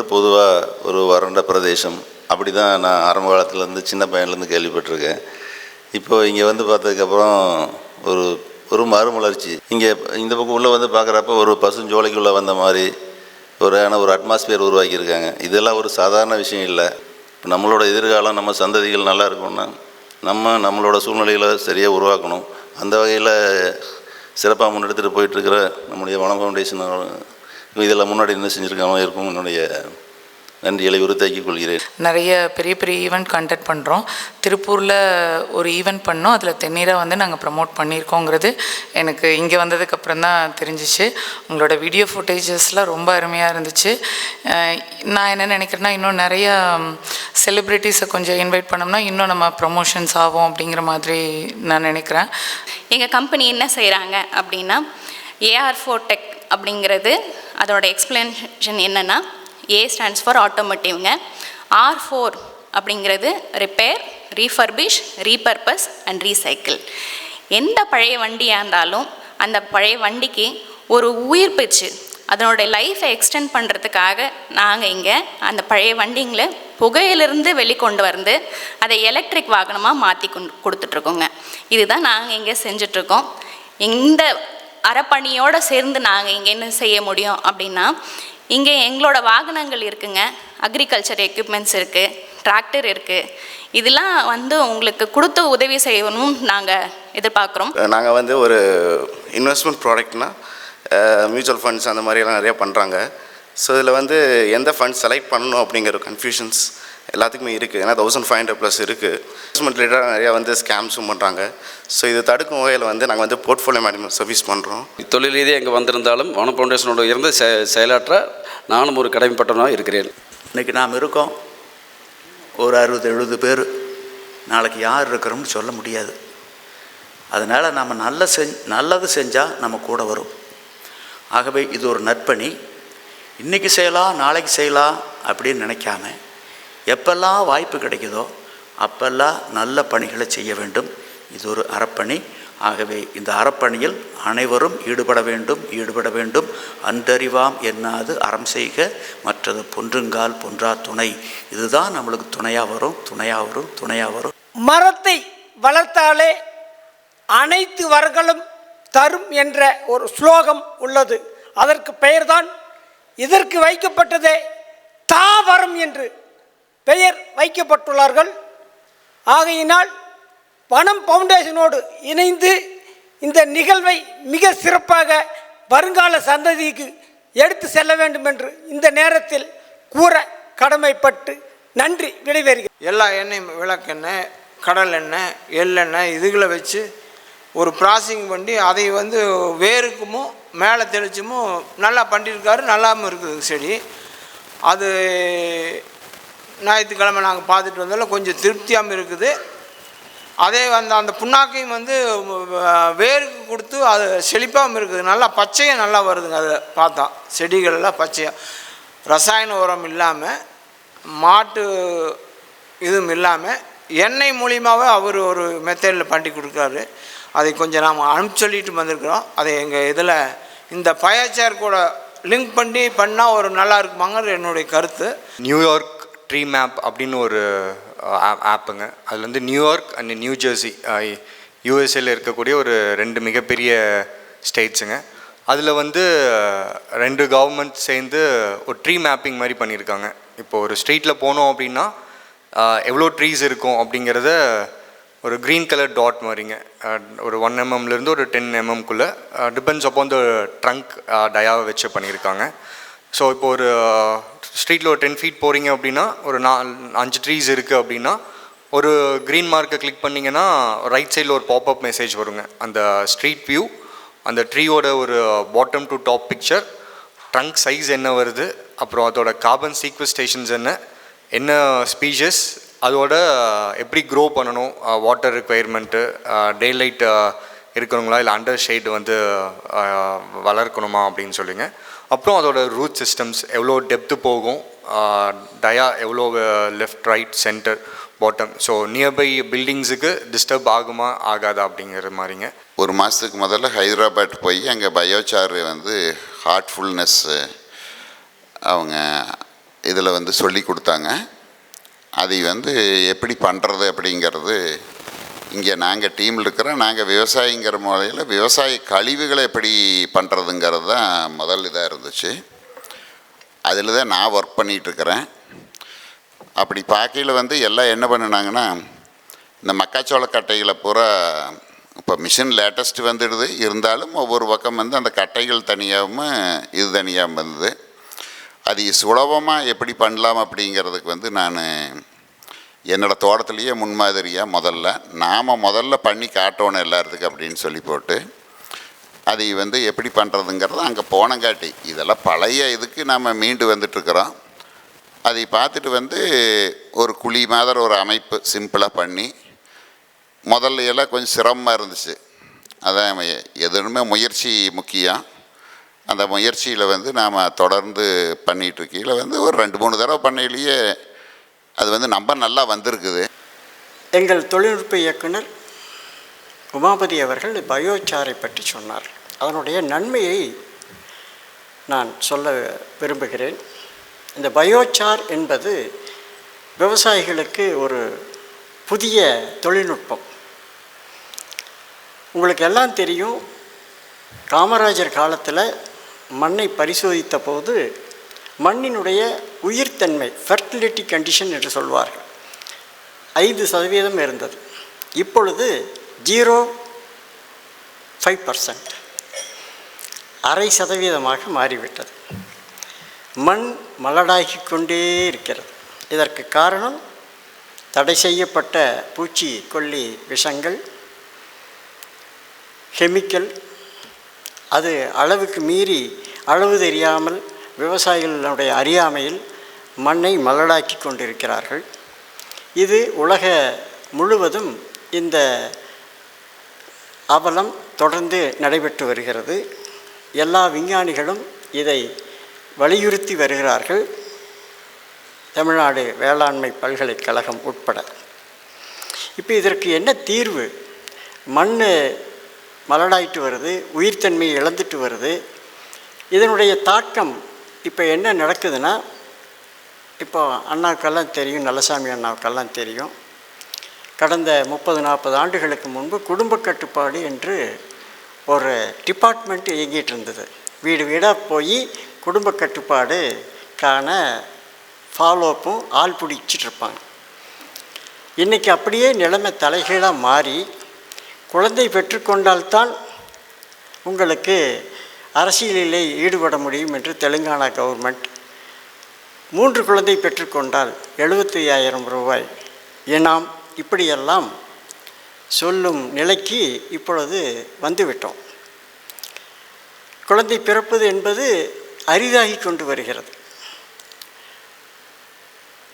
பல்லன்ன்றது பொதுவாக ஒரு வறண்ட பிரதேசம். அப்படி தான் நான் ஆரம்ப காலத்துலேருந்து சின்ன பையன்லேருந்து கேள்விப்பட்டிருக்கேன். இப்போ இங்கே வந்து பார்த்ததுக்கப்புறம் ஒரு ஒரு மறுமலர்ச்சி. இங்கே இந்த பக்கம் உள்ளே வந்து பார்க்குறப்ப ஒரு பசுஞ்சோலைக்குள்ளே வந்த மாதிரி ஒரு ஆனால் ஒரு அட்மாஸ்பியர் உருவாக்கியிருக்காங்க. இதெல்லாம் ஒரு சாதாரண விஷயம் இல்லை. இப்போ நம்மளோட எதிர்காலம் நம்ம சந்ததிகள் நல்லா இருக்கணும்னா நம்ம நம்மளோட சூழ்நிலைகளை சரியாக உருவாக்கணும். அந்த வகையில் சிறப்பாக முன்னெடுத்துகிட்டு போயிட்டுருக்கிற நம்முடைய வனம் ஃபவுண்டேஷன் இதெல்லாம் முன்னாடி என்ன செஞ்சுருக்காம இருக்கும் என்னுடைய நன்றிகளை உறுத்தாக்கிக் கொள்கிறேன். நிறைய பெரிய பெரிய ஈவெண்ட் கண்டக்ட் பண்ணுறோம் திருப்பூரில் ஒரு ஈவெண்ட் பண்ணோம். அதில் தென்னீரை வந்து நாங்கள் ப்ரமோட் பண்ணியிருக்கோங்கிறது எனக்கு இங்கே வந்ததுக்கப்புறம் தான் தெரிஞ்சிச்சு. உங்களோட வீடியோ ஃபுட்டேஜஸ்லாம் ரொம்ப அருமையாக இருந்துச்சு. நான் என்ன நினைக்கிறேன்னா இன்னும் நிறைய செலிப்ரிட்டிஸை கொஞ்சம் இன்வைட் பண்ணோம்னா இன்னும் நம்ம ப்ரமோஷன்ஸ் ஆகும் அப்படிங்கிற மாதிரி நான் நினைக்கிறேன். எங்கள் கம்பெனி என்ன செய்கிறாங்க அப்படின்னா ஏஆர் ஃபோர் டெக் அப்படிங்கிறது அதோட எக்ஸ்பிளனேஷன் என்னென்னா ஏ ஸ்டாண்ட்ஸ் ஃபார் ஆட்டோமோட்டிவ்ங்க ஆர் ஃபோர் அப்படிங்கிறது repair refurbish repurpose and recycle எந்த பழைய வண்டியாக இருந்தாலும் அந்த பழைய வண்டிக்கு ஒரு உயிர் பிச்சு. அதனோட லைஃப்பை எக்ஸ்டெண்ட் பண்ணுறதுக்காக நாங்கள் இங்கே அந்த பழைய வண்டிங்களை புகையிலிருந்து வெளிக்கொண்டு வந்து அதை எலக்ட்ரிக் வாகனமாக மாற்றி கொண்டு கொடுத்துட்ருக்கோங்க இதுதான் நாங்கள் இங்கே செஞ்சிட்ருக்கோம் இந்த அறப்பணியோடு சேர்ந்து நாங்கள் இங்கே என்ன செய்ய முடியும் அப்படின்னா இங்கே எங்களோட வாகனங்கள் இருக்குங்க. அக்ரிகல்ச்சர் எக்யூப்மெண்ட்ஸ் இருக்குது டிராக்டர் இருக்குது இதெல்லாம் வந்து உங்களுக்கு கொடுத்து உதவி செய்யணும் நாங்கள் எதிர்பார்க்குறோம். நாங்கள் வந்து ஒரு இன்வெஸ்ட்மெண்ட் ப்ராடக்ட்னா மியூச்சுவல் ஃபண்ட்ஸ் அந்த மாதிரியெல்லாம் நிறைய பண்ணுறாங்க ஸோ இதில் வந்து எந்த ஃபண்ட் செலக்ட் பண்ணணும் அப்படிங்கிற கன்ஃபியூஷன்ஸ் எல்லாத்துக்குமே இருக்குது ஏன்னா தௌசண்ட் ஃபைவ் ஹண்ட்ரட் ப்ளஸ் இருக்குது இன்வெஸ்ட்மெண்ட் ரிலேட்டடாக நிறையா வந்து ஸ்கேம்ஸும் பண்ணுறாங்க ஸோ இது தடுக்கும் வகையில் வந்து நாங்கள் வந்து போர்ட்ஃபோலியோ மேனேஜ்மெண்ட் சர்வீஸ் பண்ணுறோம் தொழில் ரீதியாக இங்கே வந்திருந்தாலும் வன ஃபவுண்டேஷனோட இருந்து செ செயலாற்ற நானும் ஒரு கடமைப்பட்டவனாக இருக்கிறேன். இன்றைக்கி நாம் இருக்கோம். ஒரு அறுபது எழுபது பேர். நாளைக்கு யார் இருக்கிறோம்னு சொல்ல முடியாது. அதனால் நம்ம நல்ல செஞ் நல்லது செஞ்சால் நம்ம கூட வரும். ஆகவே இது ஒரு நற்பணி. இன்றைக்கி செய்யலாம் நாளைக்கு செய்யலாம் அப்படின்னு நினைக்காம எப்பெல்லாம் வாய்ப்பு கிடைக்குதோ அப்பெல்லாம் நல்ல பணிகளை செய்ய வேண்டும். இது ஒரு அறப்பணி. ஆகவே இந்த அறப்பணியில் அனைவரும் ஈடுபட வேண்டும் ஈடுபட வேண்டும். அன்றறிவாம் என்னாது அறம் செய்க. மற்றது பொன்றுங்கால் பொன்றா துணை. இதுதான் நம்மளுக்கு துணையாக வரும் துணையாக வரும் துணையாக வரும். மரத்தை வளர்த்தாலே அனைத்து வரங்களும் தரும் என்ற ஒரு ஸ்லோகம் உள்ளது. அதற்கு பெயர்தான் இதற்கு வைக்கப்பட்டதே தாவரம் என்று. பெயர் வைக்கப்பட்டுள்ளார்கள். ஆகையினால் வனம் ஃபவுண்டேஷனோடு இணைந்து இந்த நிகழ்வை மிக சிறப்பாக வருங்கால சந்ததிக்கு எடுத்து செல்ல வேண்டும் என்று இந்த நேரத்தில் கூற கடமைப்பட்டு நன்றி விடைபெறுகிறேன். எல்லா எண்ணெயும் விளக்கெண்ணெய் கடல் எண்ணெய் எள்ளெண்ணெய் இதுகளை வச்சு ஒரு ப்ராசிங் பண்ணி அதை வந்து வேருக்குமோ மேலே தெளிச்சுமோ நல்லா பண்ணியிருக்காரு நல்லாவும் இருக்குது செடி. அது ஞாயிற்றுக்கிழமை நாங்கள் பார்த்துட்டு வந்தாலும் கொஞ்சம் திருப்தியாகவும் இருக்குது. அதே வந்து அந்த புண்ணாக்கையும் வந்து வேருக்கு கொடுத்து அது செழிப்பாகவும் இருக்குது. நல்லா பச்சையும் நல்லா வருதுங்க அதை பார்த்தா. செடிகளெல்லாம் பச்சையாக ரசாயன உரம் இல்லாமல் மாட்டு இதுவும் இல்லாமல் எண்ணெய் மூலியமாகவே அவர் ஒரு மெத்தடில் பண்ணி கொடுக்குறாரு. அதை கொஞ்சம் நாம் அனுப்பிச்சு சொல்லிட்டு வந்திருக்கிறோம். அதை எங்கள் இதில் இந்த பயச்சேர் கூட லிங்க் பண்ணி பண்ணால் ஒரு நல்லா இருக்குமாங்கிற என்னுடைய கருத்து. நியூயார்க் ட்ரீ மேப் அப்படின்னு ஒரு ஆப்புங்க. அதில் வந்து New York and New Jersey யூஎஸ்ஏல இருக்கக்கூடிய ஒரு ரெண்டு மிகப்பெரிய ஸ்டேட்ஸுங்க. அதில் வந்து ரெண்டு கவர்மெண்ட் சேர்ந்து ஒரு ட்ரீ மேப்பிங் மாதிரி பண்ணியிருக்காங்க. இப்போ ஒரு ஸ்ட்ரீட்டில் போனோம் அப்படின்னா எவ்வளோ ட்ரீஸ் இருக்கும் அப்படிங்கிறத ஒரு க்ரீன் கலர் டாட் மாதிரிங்க. ஒரு ஒன் எம்எம்லேருந்து mm ஒரு டென் எம்எம்குள்ளே டிபெண்ட்ஸ் அப்போ வந்து ட்ரங்க் டயாவை வச்சு பண்ணியிருக்காங்க. ஸோ இப்போ ஒரு ஸ்ட்ரீட்டில் ஒரு டென் ஃபீட் போகிறீங்க அப்படின்னா ஒரு நாலு அஞ்சு ட்ரீஸ் இருக்குது அப்படின்னா ஒரு க்ரீன் மார்க்கை கிளிக் பண்ணிங்கன்னா ரைட் சைடில் ஒரு பாப்அப் மெசேஜ் வருங்க. அந்த ஸ்ட்ரீட் வியூ அந்த ட்ரீயோட ஒரு bottom to top picture trunk size என்ன வருது அப்புறம் அதோட கார்பன் சீக்வஸ்டேஷன்ஸ் என்ன என்ன ஸ்பீஷஸ் அதோட எப்படி க்ரோ பண்ணணும் வாட்டர் ரிக்குயர்மெண்ட்டு டே லைட் இருக்கிறவங்களா இல்லை அண்டர் ஷேட் வந்து வளர்க்கணுமா அப்படின்னு சொல்லுங்கள் அப்புறம் அதோட ரூட் சிஸ்டம்ஸ் எவ்வளோ டெப்த்து போகும் டயா எவ்வளோ left right centre bottom so nearby பில்டிங்ஸுக்கு disturb ஆகுமா ஆகாதா அப்படிங்கிற மாதிரிங்க. ஒரு மாதத்துக்கு முதல்ல ஹைதராபாத் போய் அங்கே பயோச்சார் வந்து ஹார்ட்ஃபுல்னஸ்ஸு அவங்க இதில் வந்து சொல்லி கொடுத்தாங்க. அதை வந்து எப்படி பண்ணுறது அப்படிங்கிறது இங்கே நாங்கள் டீமில் இருக்கிறோம் நாங்கள் விவசாயிங்கிற முறையில் விவசாய கழிவுகளை எப்படி பண்ணுறதுங்கிறது தான் முதல் இதாக இருந்துச்சு. அதில் தான் நான் ஒர்க் பண்ணிகிட்ருக்கிறேன் அப்படி பார்க்கையில் வந்து எல்லாம் என்ன பண்ணினாங்கன்னா இந்த மக்காச்சோள கட்டைகளை பூரா இப்போ மிஷின் லேட்டஸ்ட் வந்துடுது. இருந்தாலும் ஒவ்வொரு பக்கம் வந்து அந்த கட்டைகள் தனியாகவும் இது தனியாகவும் வந்தது. அது சுலபமாக எப்படி பண்ணலாம் அப்படிங்கிறதுக்கு வந்து நான் என்னோடய தோட்டத்துலேயே முன்மாதிரியாக முதல்ல. நாம் முதல்ல பண்ணி காட்டணும் எல்லாத்துக்கும் அப்படின்னு சொல்லி போட்டு அதை வந்து எப்படி பண்ணுறதுங்கிறது அங்கே போனங்காட்டி. இதெல்லாம் பழைய இதுக்கு நாம் மீண்டு வந்துட்டுருக்குறோம். அதை பார்த்துட்டு வந்து ஒரு குழி மாதிரி ஒரு அமைப்பு சிம்பிளாக பண்ணி முதல்ல எல்லாம் கொஞ்சம் சிரமமாக இருந்துச்சு. அதான் எ- எதுவுமே முயற்சி முக்கியம். அந்த முயற்சியில் வந்து நாம் தொடர்ந்து பண்ணிகிட்ருக்கையில் வந்து ஒரு ரெண்டு மூணு தடவை பண்ணையிலேயே அது வந்து நம்ப நல்லா வந்திருக்குது. எங்கள் தொழில்நுட்ப இயக்குனர் உமாபதி அவர்கள் பயோச்சாரை பற்றி சொன்னார். அதனுடைய நன்மையை நான் சொல்ல விரும்புகிறேன். இந்த பயோச்சார் என்பது விவசாயிகளுக்கு ஒரு புதிய தொழில்நுட்பம். உங்களுக்கு எல்லாம் தெரியும் காமராஜர் காலத்தில் மண்ணை பரிசோதித்த போது மண்ணினுடைய உயிர்த்தன்மை ஃபெர்டிலிட்டி கண்டிஷன் என்று சொல்வார்கள். ஐந்து சதவீதம் இருந்தது. இப்பொழுது ஜீரோ ஃபைவ் பர்சன்ட் அரை சதவீதமாக மாறிவிட்டது. மண் மலடாகி கொண்டே இருக்கிறது. இதற்கு காரணம் தடை செய்யப்பட்ட பூச்சி கொல்லி விஷங்கள் கெமிக்கல் அது அளவுக்கு மீறி அளவு தெரியாமல் விவசாயிகளுடைய அறியாமையில் மண்ணை மலடாக்கி கொண்டிருக்கிறார்கள். இது உலக முழுவதும் இந்த அவலம் தொடர்ந்து நடைபெற்று வருகிறது. எல்லா விஞ்ஞானிகளும் இதை வலியுறுத்தி வருகிறார்கள். தமிழ்நாடு வேளாண்மை பல்கலைக்கழகம் உட்பட. இப்போ இதற்கு என்ன தீர்வு? மண் மலடாயிட்டு வருது உயிர்த்தன்மையை இழந்துட்டு வருது. இதனுடைய தாக்கம் இப்போ என்ன நடக்குதுன்னா இப்போ அண்ணாவுக்கெல்லாம் தெரியும் நல்லசாமி அண்ணாவுக்கெல்லாம் தெரியும். கடந்த முப்பது நாற்பது ஆண்டுகளுக்கு முன்பு குடும்ப கட்டுப்பாடு என்று ஒரு டிபார்ட்மெண்ட் இயங்கிட்டு இருந்தது வீடு வீடாக போய் குடும்ப கட்டுப்பாடு காண ஃபாலோப்பும் ஆள் பிடிச்சிட்டு இருப்பாங்க இன்றைக்கி அப்படியே நிலைமை தலைகீழாக மாறி குழந்தை பெற்றுக்கொண்டால்தான் உங்களுக்கு அரசியலிலே ஈடுபட முடியும் என்று தெலுங்கானா கவர்மெண்ட் மூன்று குழந்தை பெற்றுக்கொண்டால் எழுபத்தி ஐயாயிரம் ரூபாய். இனாம் இப்படியெல்லாம் சொல்லும் நிலைக்கு இப்பொழுது வந்துவிட்டோம். குழந்தை பிறப்பது என்பது அரிதாகி கொண்டு வருகிறது.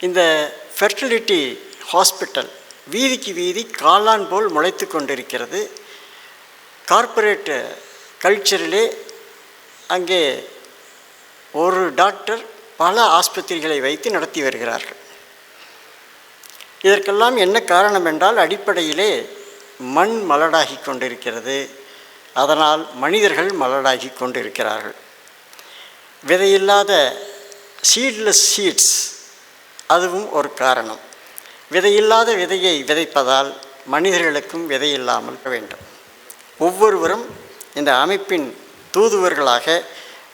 இந்த ஃபெர்டிலிட்டி ஹாஸ்பிட்டல் வீதிக்கு வீதி காளான் போல் முளைத்து கொண்டிருக்கிறது. கார்ப்பரேட் கல்ச்சரிலே அங்கே ஒரு டாக்டர் பல ஆஸ்பத்திரிகளை வைத்து நடத்தி வருகிறார்கள். இதற்கெல்லாம் என்ன காரணம் என்றால் அடிப்படையிலே மண் மலடாகி கொண்டிருக்கிறது. அதனால் மனிதர்கள் மலடாகி கொண்டிருக்கிறார்கள். விதையில்லாத சீட்லெஸ் சீட்ஸ் அதுவும் ஒரு காரணம். விதையில்லாத விதையை விதைப்பதால் மனிதர்களுக்கும் விதை இல்லாமல் வேண்டும். ஒவ்வொருவரும் இந்த அமைப்பின் தூதுவர்களாக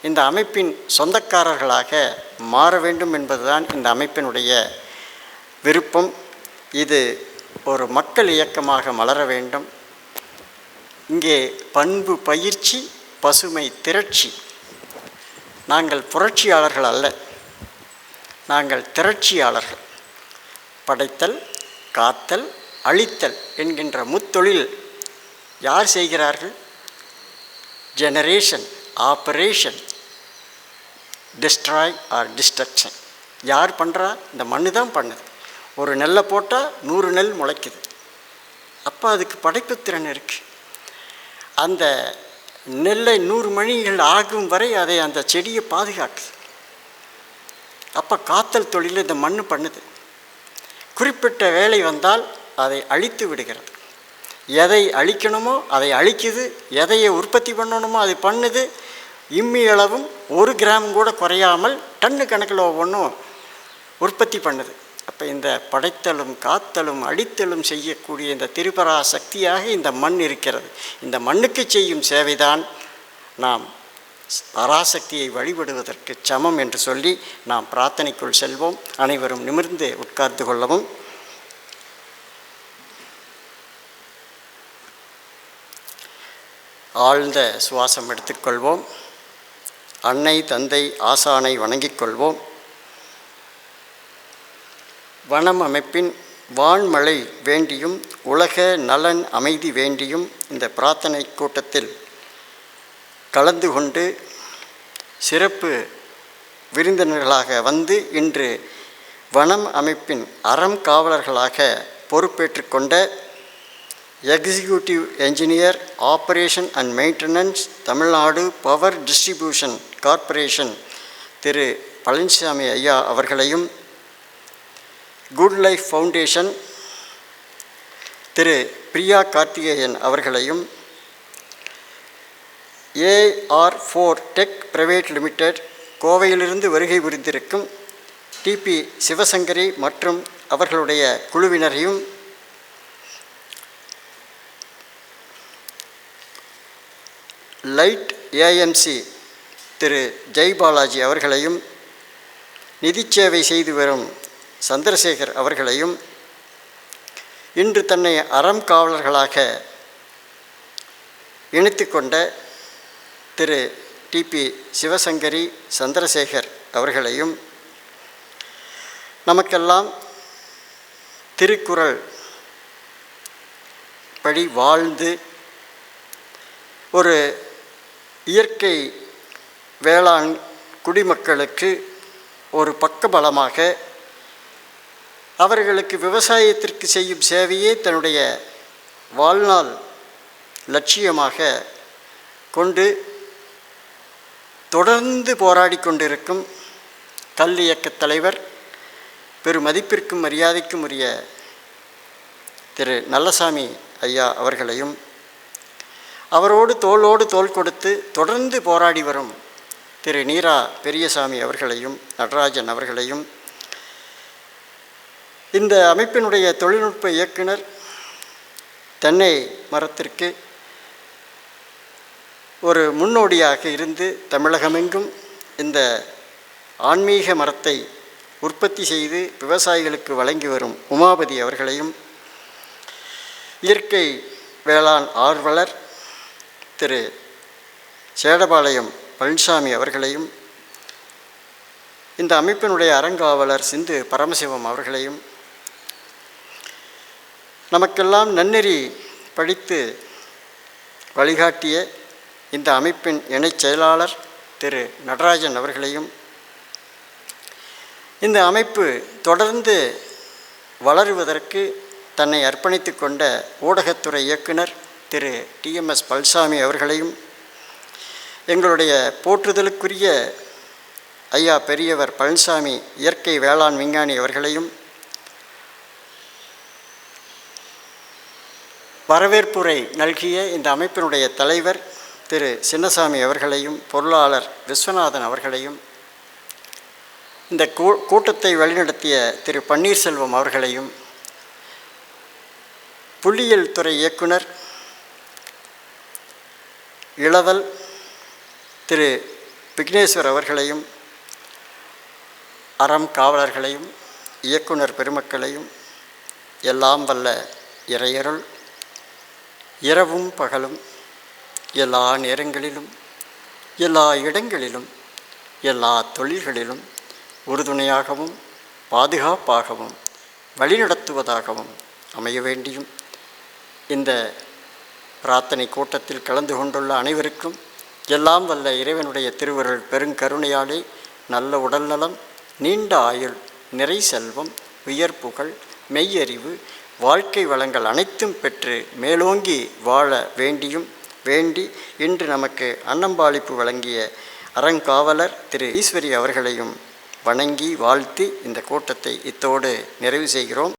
இந்த அமைப்பின் சொந்தக்காரர்களாக மாற வேண்டும் என்பதுதான் இந்த அமைப்பினுடைய விருப்பம். இது ஒரு மக்கள் இயக்கமாக மலர வேண்டும். இங்கே பண்பு பயிற்சி பசுமை திரட்சி. நாங்கள் புரட்சியாளர்கள் அல்ல நாங்கள் திரட்சியாளர்கள். படைத்தல் காத்தல் அழித்தல் என்கின்ற முத்தொழில் யார் செய்கிறார்கள்? Generation operation destroy or destruction யார் பண்ணுறா இந்த மண்ணு தான் பண்ணுது. ஒரு நெல்லை போட்டால் நூறு நெல் முளைக்குது. அப்போ அதுக்கு படைப்பு திறன் இருக்குது அந்த நெல்லை நூறு மணிகள் ஆகும் வரை அதை அந்த செடியை பாதுகாக்குது. அப்போ காத்தல் தொழில் இந்த மண் பண்ணுது. குறிப்பிட்ட வேலை வந்தால் அதை அழித்து விடுகிறது. எதை அழிக்கணுமோ அதை அழிக்குது எதையை உற்பத்தி பண்ணணுமோ அதை பண்ணுது. இம்மி அளவும் ஒரு கிராம் கூட குறையாமல் டன்னு கணக்கில் ஒவ்வொன்றும் உற்பத்தி பண்ணுது. அப்போ இந்த படைத்தலும் காத்தலும் அடித்தலும் செய்யக்கூடிய இந்த திருபரா சக்தியாக இந்த மண் இருக்கிறது. இந்த மண்ணுக்கு செய்யும் சேவைதான் நாம் பராசக்தியை வழிபடுவதற்கு சமம் என்று சொல்லி நாம் பிரார்த்தனைக்குள் செல்வோம். அனைவரும் நிமிர்ந்து உட்கார்ந்து கொள்ளவும். ஆழ்ந்த சுவாசம் எடுத்துக்கொள்வோம். அன்னை தந்தை ஆசானை வணங்கிக் கொள்வோம். வனம் அமைப்பின் வான்மழை வேண்டியும் உலக நலன் அமைதி வேண்டியும் இந்த பிரார்த்தனை கூட்டத்தில் கலந்து கொண்டு சிறப்பு விருந்தினர்களாக வந்து இன்று வனம் அமைப்பின் அறம் காவலர்களாக பொறுப்பேற்றுக்கொண்ட executive engineer operation and maintenance Tamil Nadu power distribution corporation Thiru Palanisami ஐயா அவர்களையும் good life foundation Thiru Priya Karthikeyan அவர்களையும் AR four tech private limited கோவையிலிருந்து வருகை புரிந்திருக்கும் டிபி சிவசங்கரி மற்றும் அவர்களுடைய குழுவினரையும் லைட் ஏஎம்சி திரு ஜெய் பாலாஜி அவர்களையும் நிதிச்சேவை செய்து வரும் சந்திரசேகர் அவர்களையும் இன்று தன்னை அறம் காவலர்களாக இணைத்து கொண்ட திரு டிபி சிவசங்கரி சந்திரசேகர் அவர்களையும் நமக்கெல்லாம் திருக்குறள் படி வாழ்ந்து ஒரு இயற்கை வேளாண் குடிமக்களுக்கு ஒரு பக்கபலமாக அவர்களுக்கு விவசாயத்திற்கு செய்யும் சேவையே தன்னுடைய வாழ்நாள் லட்சியமாக கொண்டு தொடர்ந்து போராடி கொண்டிருக்கும் கல் இயக்கத் தலைவர் பெருமதிப்பிற்கும் மரியாதைக்கும் உரிய திரு நல்லசாமி ஐயா அவர்களையும் அவரோடு தோளோடு தோள் கொடுத்து தொடர்ந்து போராடி வரும் திரு நீரா பெரியசாமி அவர்களையும் நடராஜன் அவர்களையும். இந்த அமைப்பினுடைய தொழில்நுட்ப இயக்குனர் தென்னை மரத்திற்கு ஒரு முன்னோடியாக இருந்து தமிழகமெங்கும் இந்த ஆன்மீக மரத்தை உற்பத்தி செய்து விவசாயிகளுக்கு வழங்கி வரும் உமாபதி அவர்களையும் இயற்கை வேளாண் ஆர்வலர் திரு சேடபாளையம் பழனிசாமி அவர்களையும் இந்த அமைப்பினுடைய அறங்காவலர் சிந்து பரமசிவம் அவர்களையும் நமக்கெல்லாம் நன்னெறி படித்து வழிகாட்டிய இந்த அமைப்பின் இணைச் செயலாளர் திரு நடராஜன் அவர்களையும் இந்த அமைப்பு தொடர்ந்து வளருவதற்கு தன்னை அர்ப்பணித்து கொண்ட ஊடகத்துறை இயக்குனர் திரு டிஎம்எஸ் பல்சாமி அவர்களையும் எங்களுடைய போற்றுதலுக்குரிய ஐயா பெரியவர் பழனிசாமி இயற்கை வேளாண் விஞ்ஞானி அவர்களையும் வரவேற்புரை நல்கிய இந்த அமைப்பினுடைய தலைவர் திரு சின்னசாமி அவர்களையும் பொருளாளர் விஸ்வநாதன் அவர்களையும் இந்த கூ கூட்டத்தை வழிநடத்திய திரு பன்னீர்செல்வம் அவர்களையும் புள்ளியியல் துறை இயக்குனர் இளவல் திரு விக்னேஸ்வர் அவர்களையும் அறம் காவலர்களையும் இயக்குனர் பெருமக்களையும் எல்லாம் வல்ல இறையருள் இரவும் பகலும் எல்லா நேரங்களிலும் எல்லா இடங்களிலும் எல்லா தொழில்களிலும் உறுதுணையாகவும் பாதுகாப்பாகவும் வழிநடத்துவதாகவும் அமைய வேண்டியும் இந்த பிரார்த்தனை கூட்டத்தில் கலந்து கொண்டுள்ள அனைவருக்கும் எல்லாம் வல்ல இறைவனுடைய திருவருள் பெருங்கருணையாலே நல்ல உடல்நலம் நீண்ட ஆயுள் நிறை செல்வம் உயர் புகழ் மெய்யறிவு வாழ்க்கை வளங்கள் அனைத்தும் பெற்று மேலோங்கி வாழ வேண்டியும் வேண்டி இன்று நமக்கு அன்னம்பாளிப்பு வழங்கிய அறங்காவலர் திரு ஈஸ்வரி அவர்களையும் வணங்கி வாழ்த்தி இந்த கூட்டத்தை இத்தோடு நிறைவு செய்கிறோம்.